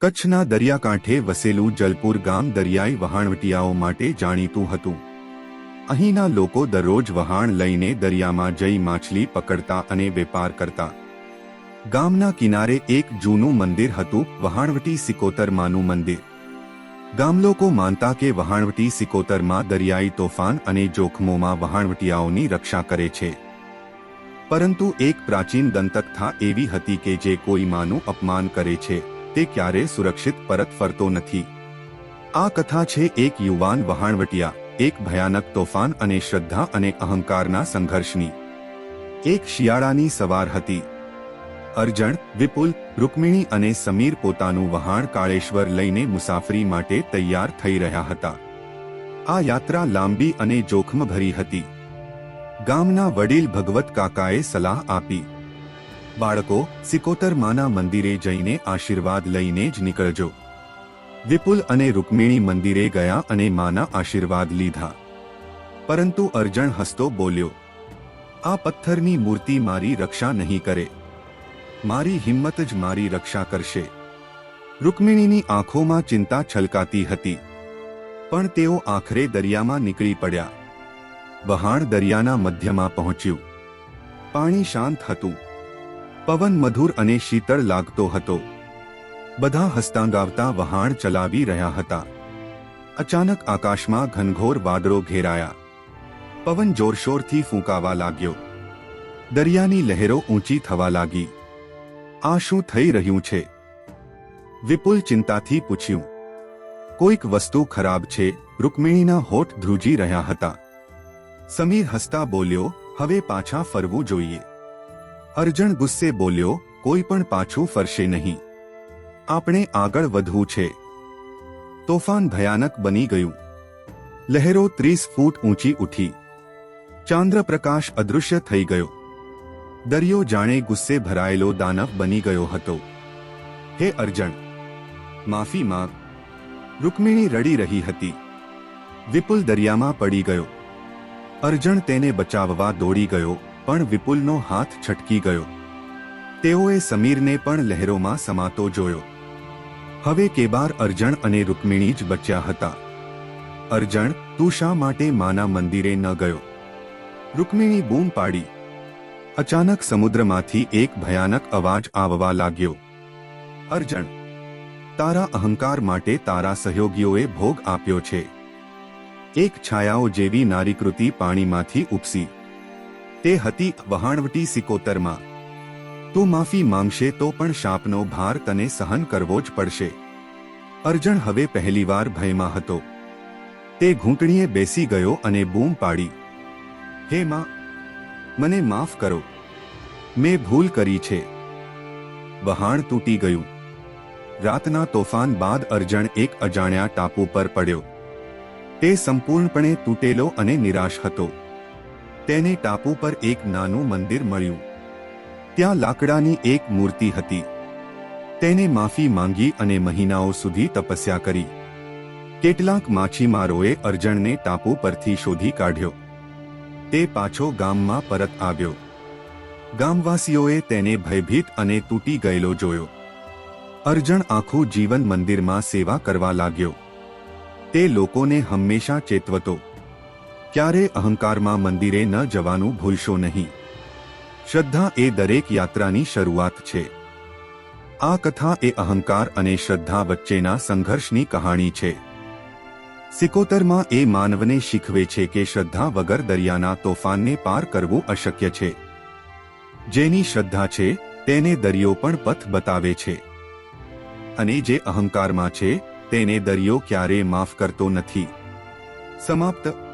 કચ્છના દરિયાકાંઠે વસેલું જલપુર ગામ દરિયાઈ વહાણવટિયાઓ માટે જાણીતું હતું. અહીંના લોકો દરરોજ વહાણ લઈને દરિયામાં જઈ માછલી પકડતા અને વેપાર કરતા. ગામના કિનારે એક જૂનું મંદિર હતું, વહાણવટી સિકોતરમાનું મંદિર. ગામલોકો માનતા કે વહાણવટી સિકોતરમાં દરિયાઈ તોફાન અને જોખમોમાં વહાણવટિયાઓની રક્ષા કરે છે. પરંતુ એક પ્રાચીન દંતકથા એવી હતી કે જે કોઈ માનું અપમાન કરે છે. તે ક્યારે સુરક્ષિત પરત ફરતો નથી. આ કથા છે એક યુવાન વહાણવટિયા, એક ભયાનક તોફાન અને શ્રદ્ધા અને અહંકારના સંઘર્ષની. એક શિયાળાની સવાર હતી. અર્જણ, વિપુલ, રૂકમિણી અને સમીર પોતાનું વહાણ કાળેશ્વર લઈને મુસાફરી માટે તૈયાર થઈ રહ્યા હતા. આ યાત્રા લાંબી અને જોખમભરી હતી. ગામના વડીલ ભગવત કાકાએ સલાહ આપી. બાળકો, સિકોતર માના મંદિરે જઈને આશીર્વાદ લઈને જ નીકળજો. વિપુલ અને રૂકમિણી મંદિરે ગયા અને માના આશીર્વાદ લીધા. પરંતુ અર્જણ હસતો બોલ્યો, આ પથ્થરની મૂર્તિ મારી રક્ષા નહીં કરે. મારી હિંમત જ મારી રક્ષા કરશે. રૂકમિણીની આંખોમાં ચિંતા છલકાતી હતી. પણ તેઓ આખરે દરિયામાં નીકળી પડ્યા. વહાણ દરિયાના મધ્યમાં પહોંચ્યું. પાણી શાંત હતું. પવન મધુર અને શીતળ લાગતો હતો. બધા હસ્તાંગાવતા વહાણ ચલાવી રહ્યા હતા. અચાનક આકાશમાં ઘનઘોર વાદળો ઘેરાયા. પવન જોરશોરથી ફૂંકાવા લાગ્યો. દરિયાની લહેરો ઊંચી થવા લાગી. આ શું થઈ રહ્યું છે? વિપુલ ચિંતાથી પૂછ્યું. કોઈક વસ્તુ ખરાબ છે? રૂકમિણીના હોઠ ધ્રુજી રહ્યા હતા. સમીર હસતા બોલ્યો, હવે પાછા ફરવું જોઈએ. અર્જણ ગુસ્સે બોલ્યો, કોઈ પણ પાછું ફરશે નહીં. આપણે આગળ વધવું છે. તોફાન ભયાનક બની ગયું. લહેરો ત્રીસ ફૂટ ઊંચી ઉઠી. ચાંદ્રપ્રકાશ અદૃશ્ય થઈ ગયો. દરિયો જાણે ગુસ્સે ભરાયેલો દાનવ બની ગયો હતો. હે અર્જણ માફી માંગ. રૂકમિણી રડી રહી હતી. વિપુલ દરિયામાં પડી ગયો. અર્જણ તેને બચાવવા દોડી ગયો. પણ વિપુલનો હાથ છટકી ગયો. તેઓએ સમીરને પણ લહેરોમાં સમાતો જોયો. હવે કેબાર અર્જણ અને રૂકમિણી જ બચ્યા હતા. અર્જણ, તું શા માટે માના મંદિરે ન ગયો? રૂકમિણી બૂમ પાડી. અચાનક સમુદ્રમાંથી એક ભયાનક અવાજ આવવા લાગ્યો. અર્જણ, તારા અહંકાર માટે તારા સહયોગીઓએ ભોગ આપ્યો છે. એક છાયાઓ જેવી નારીકૃતિ પાણીમાંથી ઉપસી. તે હતી વહાણવટી સિકોતરમાં. તું માફી માંગશે તો પણ શાપનો ભાર તને સહન કરવો જ પડશે. અર્જણ હવે પહેલીવાર ભયમાં હતો. તે ઘૂંટણીએ બેસી ગયો અને બૂમ પાડી. હે માં, મને માફ કરો. મેં ભૂલ કરી છે. વહાણ તૂટી ગયું. રાતના તોફાન બાદ અર્જણ એક અજાણ્યા ટાપુ પર પડ્યો. તે સંપૂર્ણપણે તૂટેલો અને નિરાશ હતો. તેને ટાપુ પર એક નાનું મંદિર મળ્યું. ત્યાં લાકડાની એક મૂર્તિ હતી. તેને માફી માંગી અને મહિનાઓ સુધી તપસ્યા કરી. કેટલાક માછીમારોએ અર્જણને ટાપુ પરથી શોધી કાઢ્યો. તે પાછો ગામમાં પરત આવ્યો. ગામવાસીઓએ તેને ભયભીત અને તૂટી ગયેલો જોયો. અર્જણ આખું જીવન મંદિરમાં સેવા કરવા લાગ્યો. તે લોકોને હંમેશા ચેતવતો. ક્યારે અહંકારમાં મંદિરે ન જવાનું ભૂલશો નહીં. શ્રદ્ધા એ દરેક યાત્રાની શરૂઆત છે. આ કથા એ અહંકાર અને શ્રદ્ધા વચ્ચેના સંઘર્ષની કહાણી છે. સિકોતરમાં એ માનવને શીખવે છે કે શ્રદ્ધા વગર દરિયાના તોફાનને પાર કરવું અશક્ય છે. જેની શ્રદ્ધા છે, તેને દરિયો પણ પથ બતાવે છે. અને જે અહંકારમાં છે, તેને દરિયો ક્યારે માફ કરતો નથી. સમાપ્ત.